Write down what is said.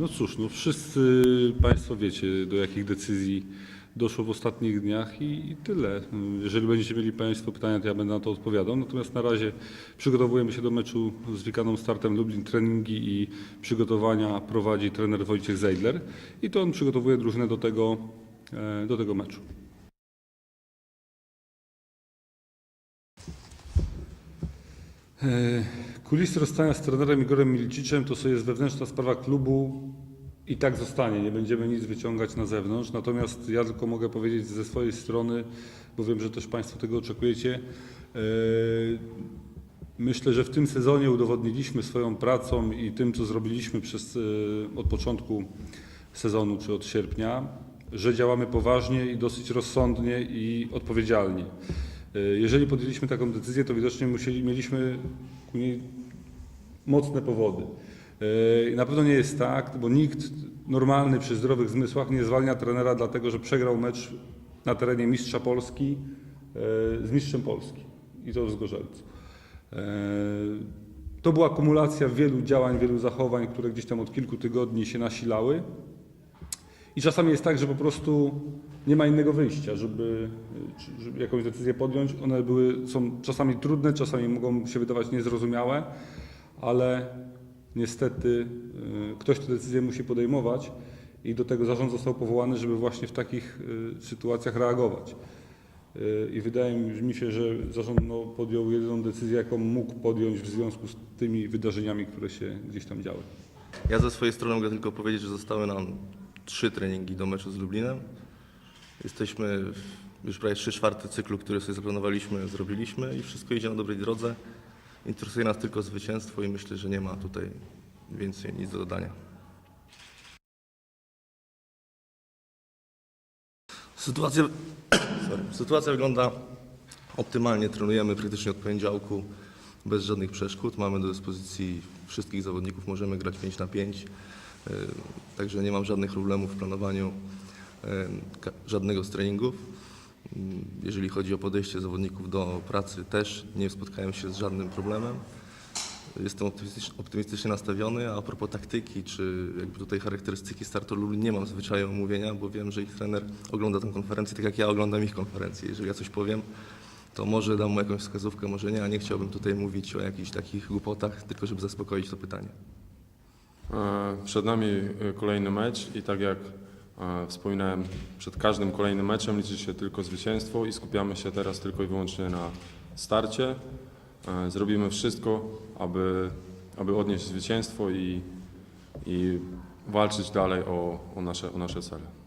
No cóż, no wszyscy Państwo wiecie, do jakich decyzji doszło w ostatnich dniach i, i tyle. Jeżeli będziecie mieli Państwo pytania, to ja będę na to odpowiadał. Natomiast na razie przygotowujemy się do meczu z Wikaną Startem Lublin. Treningi i przygotowania prowadzi trener Wojciech Zeidler i to on przygotowuje drużynę do tego, e, do tego meczu. Kulisy rozstania z trenerem Igorem Miliciczem to sobie jest wewnętrzna sprawa klubu i tak zostanie. Nie będziemy nic wyciągać na zewnątrz. Natomiast ja tylko mogę powiedzieć ze swojej strony, bo wiem, że też Państwo tego oczekujecie. e, Myślę, że w tym sezonie udowodniliśmy swoją pracą i tym, co zrobiliśmy przez, e, od początku sezonu czy od sierpnia, że działamy poważnie i dosyć rozsądnie i odpowiedzialnie. E, Jeżeli podjęliśmy taką decyzję, to widocznie musieli, mieliśmy ku niej mocne powody. E, na pewno nie jest tak, bo nikt normalny przy zdrowych zmysłach nie zwalnia trenera dlatego, że przegrał mecz na terenie mistrza Polski e, z mistrzem Polski i to z Gorzelcu. E, To była akumulacja wielu działań, wielu zachowań, które gdzieś tam od kilku tygodni się nasilały. I czasami jest tak, że po prostu nie ma innego wyjścia, żeby, żeby jakąś decyzję podjąć. One były, są czasami trudne, czasami mogą się wydawać niezrozumiałe, ale niestety y, ktoś tę decyzję musi podejmować i do tego zarząd został powołany, żeby właśnie w takich y, sytuacjach reagować. Y, I wydaje mi się, że zarząd no, podjął jedyną decyzję, jaką mógł podjąć w związku z tymi wydarzeniami, które się gdzieś tam działy. Ja ze swojej strony mogę tylko powiedzieć, że zostały nam trzy treningi do meczu z Lublinem. Jesteśmy już prawie trzy czwarte cyklu, który sobie zaplanowaliśmy, zrobiliśmy i wszystko idzie na dobrej drodze. Interesuje nas tylko zwycięstwo i myślę, że nie ma tutaj więcej nic do dodania. Sytuacja, sorry, sytuacja wygląda optymalnie. Trenujemy praktycznie od poniedziałku bez żadnych przeszkód. Mamy do dyspozycji wszystkich zawodników, możemy grać 5 na 5. e, Także nie mam żadnych problemów w planowaniu e, żadnego z treningów. Mm, Jeżeli chodzi o podejście zawodników do pracy, też nie spotkałem się z żadnym problemem. Jestem optymistycz- optymistycznie nastawiony, a propos taktyki, czy jakby tutaj charakterystyki startu Lublin nie mam zwyczaju omówienia, bo wiem, że ich trener ogląda tę konferencję tak jak ja oglądam ich konferencję. Jeżeli ja coś powiem, to może dam mu jakąś wskazówkę, może nie, a nie chciałbym tutaj mówić o jakichś takich głupotach, tylko żeby zaspokoić to pytanie. E, Przed nami e, kolejny mecz i tak jak e, wspominałem, przed każdym kolejnym meczem liczy się tylko zwycięstwo i skupiamy się teraz tylko i wyłącznie na starcie. Zrobimy wszystko, aby, aby odnieść zwycięstwo i, i walczyć dalej o, o, nasze, o nasze cele.